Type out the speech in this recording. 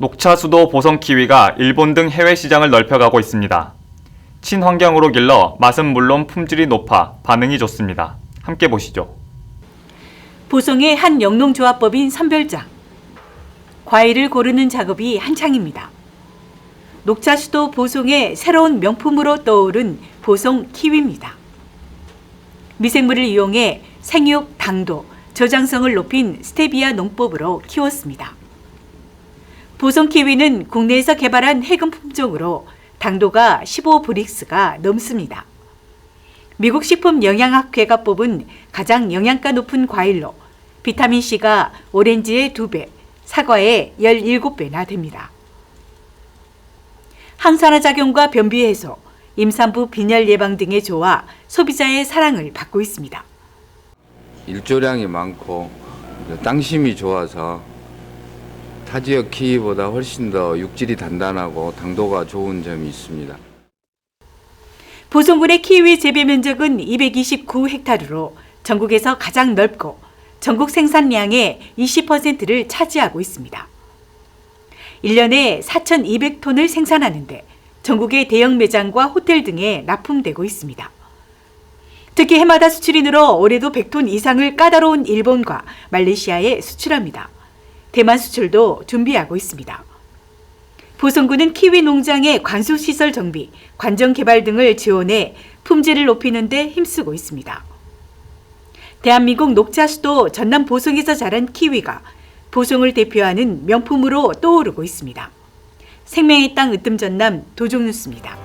녹차 수도 보성 키위가 일본 등 해외 시장을 넓혀가고 있습니다. 친환경으로 길러 맛은 물론 품질이 높아 반응이 좋습니다. 함께 보시죠. 보성의 한 영농조합법인 선별장. 과일을 고르는 작업이 한창입니다. 녹차 수도 보송의 새로운 명품으로 떠오른 보송 키위입니다. 미생물을 이용해 생육, 당도, 저장성을 높인 스테비아 농법으로 키웠습니다. 보송 키위는 국내에서 개발한 해금 품종으로 당도가 15브릭스가 넘습니다. 미국 식품영양학회가 뽑은 가장 영양가 높은 과일로 비타민C가 오렌지의 2배, 사과의 17배나 됩니다. 항산화 작용과 변비 해소, 임산부 빈혈 예방 등에 좋아 소비자의 사랑을 받고 있습니다. 일조량이 많고 땅심이 좋아서 타 지역 키위보다 훨씬 더 육질이 단단하고 당도가 좋은 점이 있습니다. 보성군의 키위 재배 면적은 229헥타르로 전국에서 가장 넓고 전국 생산량의 20%를 차지하고 있습니다. 1년에 4,200톤을 생산하는데 전국의 대형 매장과 호텔 등에 납품되고 있습니다. 특히 해마다 수출이 늘어 올해도 100톤 이상을 까다로운 일본과 말레이시아에 수출합니다. 대만 수출도 준비하고 있습니다. 보성군은 키위 농장의 관수시설 정비, 관정 개발 등을 지원해 품질을 높이는 데 힘쓰고 있습니다. 대한민국 녹차 수도 전남 보성에서 자란 키위가 보성을 대표하는 명품으로 떠오르고 있습니다. 생명의 땅 으뜸 전남 도종뉴스입니다.